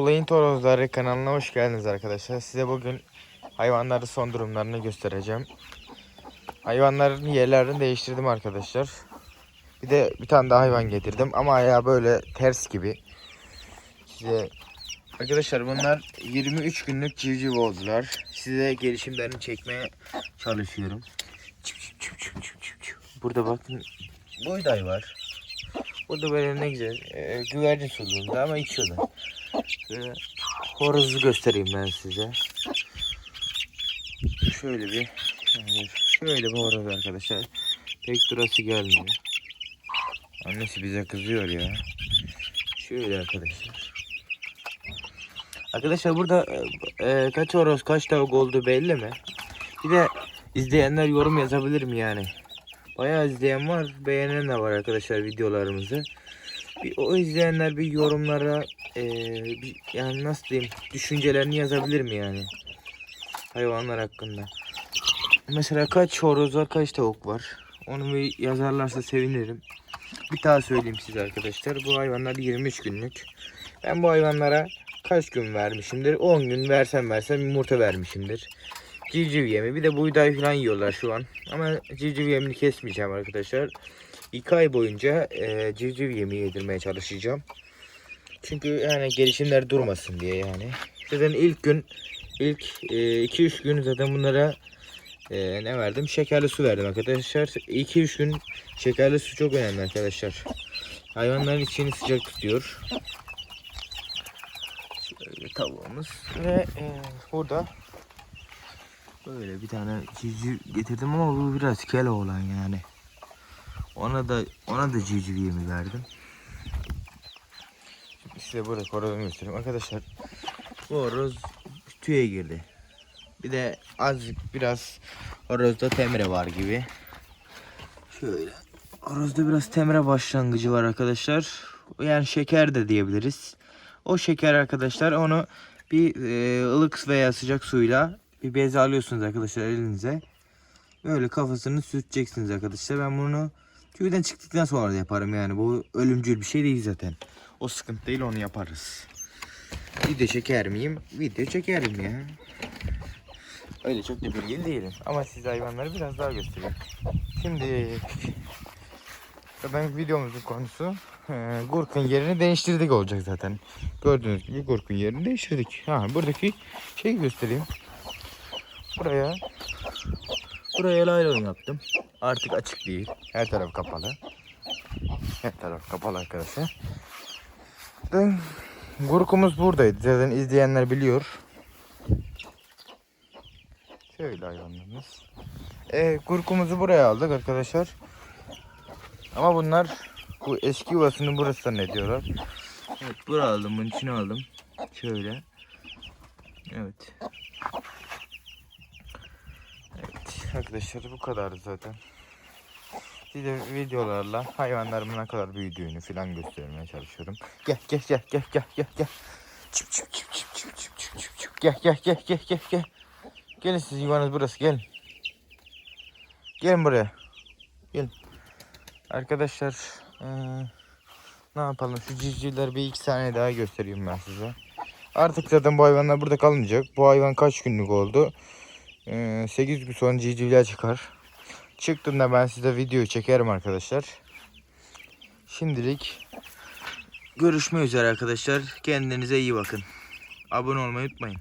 Olayın Torozları kanalına hoş geldiniz arkadaşlar. Size bugün hayvanların son durumlarını göstereceğim. Hayvanların yerlerini değiştirdim arkadaşlar. Bir de bir tane daha hayvan getirdim ama ayağı böyle ters gibi. Size Arkadaşlar bunlar 23 günlük civciv oldular. Size gelişimlerini çekmeye çalışıyorum. Burada bakın buğday var. Burada böyle ne güzel e, güvercin suluğunda ama içiyorlar. Şöyle horozu göstereyim ben size. Şöyle bir şöyle bir horoz arkadaşlar. Pek durası gelmiyor. Annesi bize kızıyor ya. Şöyle arkadaşlar. Arkadaşlar burada e, kaç horoz kaç tavuk olduğu belli mi? Bir de izleyenler yorum yazabilir mi yani? Bayağı izleyen var, beğenen de var arkadaşlar videolarımızı. Bir, o izleyenler bir yorumlara e, bir, yani nasıl diyeyim düşüncelerini yazabilir mi yani? Hayvanlar hakkında. Mesela kaç horoz var, kaç tavuk var? Onu bir yazarlarsa sevinirim. Bir daha söyleyeyim size arkadaşlar. Bu hayvanlar 23 günlük. Ben bu hayvanlara kaç gün vermişimdir? 10 gün versem versem yumurta vermişimdir. Civciv yemi bir de buğday falan yiyorlar şu an. Ama civciv yemini kesmeyeceğim arkadaşlar. 2 ay boyunca e, civciv yemi yedirmeye çalışacağım. Çünkü yani gelişimler durmasın diye yani. Zaten ilk gün ilk 2-3 gün zaten bunlara e, ne verdim? Şekerli su verdim arkadaşlar. 2-3 gün şekerli su çok önemli arkadaşlar. Hayvanların içini sıcak tutuyor. Şöyle tavuğumuz ve e, burada böyle bir tane civciv getirdim ama bu biraz kel olan yani. Ona da ona da civciv yemi verdim. Size burada horozumu göstereyim. Arkadaşlar bu horoz tüye girdi. Bir de azıcık biraz horozda temre var gibi. Şöyle. Horozda biraz temre başlangıcı var arkadaşlar. Yani şeker de diyebiliriz. O şeker arkadaşlar onu bir e, ılık veya sıcak suyla bir bez alıyorsunuz arkadaşlar elinize. Böyle kafasını sürteceksiniz arkadaşlar. Ben bunu tüyden çıktıktan sonra da yaparım yani. Bu ölümcül bir şey değil zaten. O sıkıntı değil onu yaparız. Video çeker miyim? Video çekerim ya. Öyle çok da bilgili değilim. Ama size hayvanları biraz daha göstereyim. Şimdi zaten videomuzun konusu e, Gurk'un yerini değiştirdik olacak zaten. Gördüğünüz gibi Gurk'un yerini değiştirdik. Ha, buradaki şeyi göstereyim. Buraya buraya laylon yaptım. Artık açık değil. Her taraf kapalı. Her taraf kapalı arkadaşlar. Zaten Gurkumuz buradaydı. Zaten izleyenler biliyor. Şöyle hayvanlarımız. E, kurkumuzu buraya aldık arkadaşlar. Ama bunlar bu eski yuvasının burası zannediyorlar. Evet buraya aldım. Bunun içine aldım. Şöyle. Evet. Evet arkadaşlar bu kadar zaten. Size videolarla hayvanlarımın ne kadar büyüdüğünü falan göstermeye çalışıyorum. Gel gel gel gel gel gel gel. Çıp çıp çıp çıp çıp çıp çıp çıp çıp. Gel gel gel gel gel gel. Gelin siz yuvanız burası gelin. Gelin buraya. Gelin. Arkadaşlar eee, ne yapalım şu civcivleri bir iki saniye daha göstereyim ben size. Artık zaten bu hayvanlar burada kalmayacak. Bu hayvan kaç günlük oldu? Eee 8 gün sonra civcivler çıkar. Çıktığında ben size video çekerim arkadaşlar. Şimdilik görüşmek üzere arkadaşlar. Kendinize iyi bakın. Abone olmayı unutmayın.